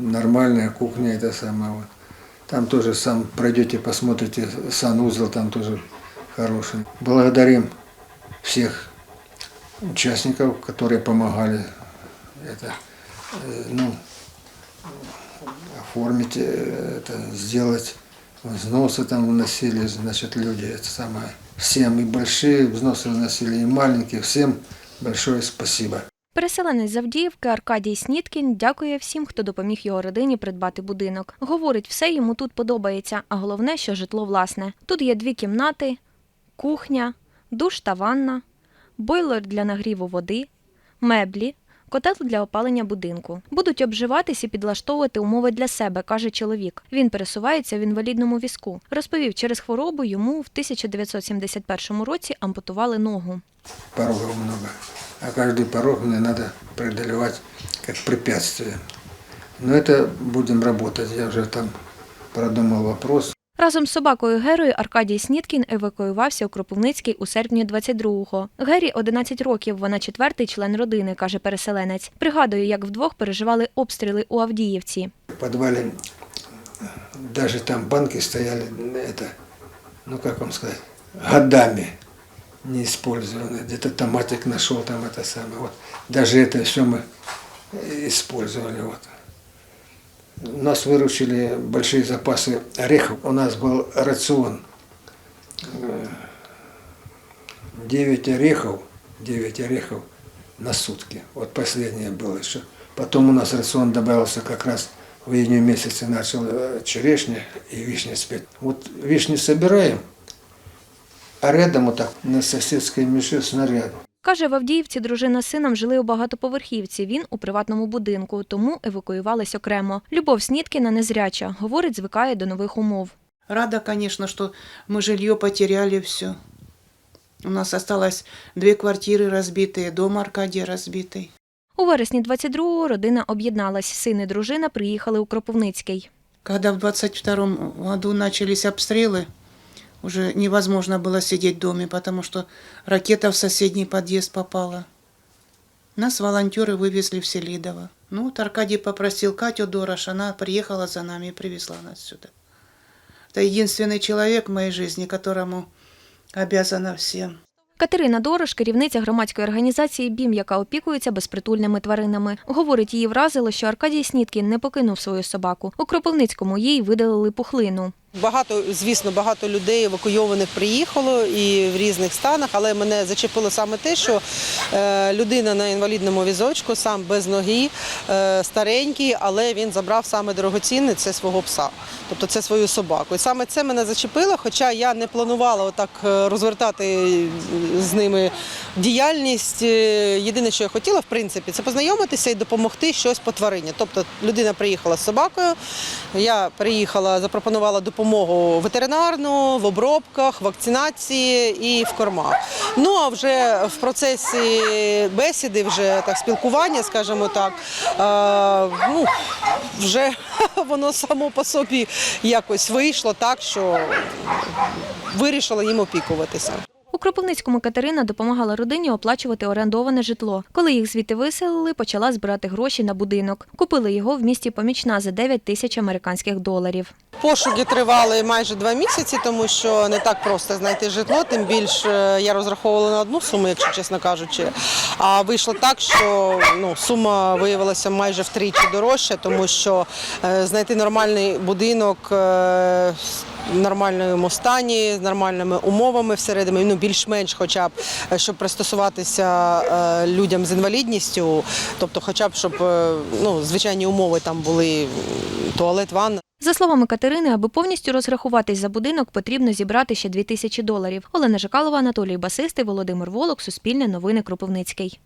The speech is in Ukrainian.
нормальная кухня, это самое. Вот. Там тоже сам пройдете, посмотрите, санузел там тоже хороший. Благодарим всех участников, которые помогали это, э, ну, оформить, э, это, сделать. Взносы там вносили, значит, люди, это самое. Всем и большие взносы вносили, и маленькие. Всем большое спасибо. Переселенець з Авдіївки Аркадій Сніткін дякує всім, хто допоміг його родині придбати будинок. Говорить, все йому тут подобається, а головне, що житло власне. Тут є дві кімнати, кухня, душ та ванна, бойлер для нагріву води, меблі, котел для опалення будинку. Будуть обживатись і підлаштовувати умови для себе, каже чоловік. Він пересувається в інвалідному візку. Розповів, через хворобу йому в 1971 році ампутували ногу. порогов много А каждый порог мне надо преодолевать как препятствие. Но это будем работать. Я уже там продумал вопрос. Разом з собакою Герою Аркадій Сніткін евакуювався у Кропивницький у серпні 22-го. Гері 11 років, вона четвертий член родини, каже переселенець. Пригадує, як вдвох переживали обстріли у Авдіївці. В подвале даже там банки стояли, это, ну как вам сказать, годами Не использованы. Где-то томатик нашел там это самое. Вот. Даже это все мы использовали. Вот. У нас выручили большие запасы орехов. У нас был рацион. э, 9 орехов, 9 орехов на сутки. Вот последнее было еще. Потом у нас рацион добавился как раз в июне месяце начал э, черешня и вишня спеть. Вот вишни собираем, рядом вот так на соседской меше снаряд. Каже, в Авдіївці дружина з сином жили у багатоповерхівці, він у приватному будинку, тому евакуювались окремо. Любов Сніткіна незряча, говорить, звикає до нових умов. Рада, конечно, что мы жилье потеряли все. У нас осталось две квартиры разбитые, дом Аркадия разбитый. У вересні 22-го родина об'єдналась. Син і дружина приїхали у Кропивницький. Когда в 22 году начались обстрелы, уже невозможно было сидеть в доме, потому что ракета в соседний подъезд попала. Нас волонтеры вывезли в Селидово. Ну, вот Аркадий попросил Катю Дорош, она приехала за нами и привезла нас сюда. Это единственный человек в моей жизни, которому обязана всем. Катерина Дорош, керівниця громадської організації БІМ, яка опікується безпритульними тваринами. Говорить, її вразило, що Аркадій Сніткін не покинув свою собаку. У Кропивницькому їй видалили пухлину. Багато, звісно, багато людей евакуйованих приїхало і в різних станах, але мене зачепило саме те, що е, людина на інвалідному візочку, сам без ноги, е, старенький, але він забрав саме дорогоцінне це свого пса, тобто це свою собаку. І саме це мене зачепило, хоча я не планувала отак е, розвертати з ними діяльність. Єдине, що я хотіла, в принципі, це познайомитися і допомогти щось по тварині. Тобто людина приїхала з собакою, я приїхала, запропонувала допомогу ветеринарну, в обробках, вакцинації і в кормах. Ну а вже в процесі бесіди, вже так спілкування, скажімо так, е, ну, вже воно само по собі якось вийшло так, що вирішила їм опікуватися. Кропивницькому Катерина допомагала родині оплачувати орендоване житло. Коли їх звідти виселили, почала збирати гроші на будинок. Купили його в місті Помічна за 9 тисяч американських доларів. Пошуки тривали майже два місяці, тому що не так просто знайти житло. Тим більше я розраховувала на одну суму, якщо чесно кажучи. А вийшло так, що ну, сума виявилася майже втричі дорожча, тому що е, знайти нормальний будинок. Нормальному стані, з нормальними умовами всередині, ну більш-менш, хоча б е, щоб пристосуватися е, людям з інвалідністю, тобто, хоча б щоб е, ну звичайні умови там були туалет, ванна. За словами Катерини, аби повністю розрахуватись за будинок, потрібно зібрати ще 2 тисячі доларів. Олена Жикалова, Анатолій Басистий, Володимир Волок, Суспільне новини Кропивницький.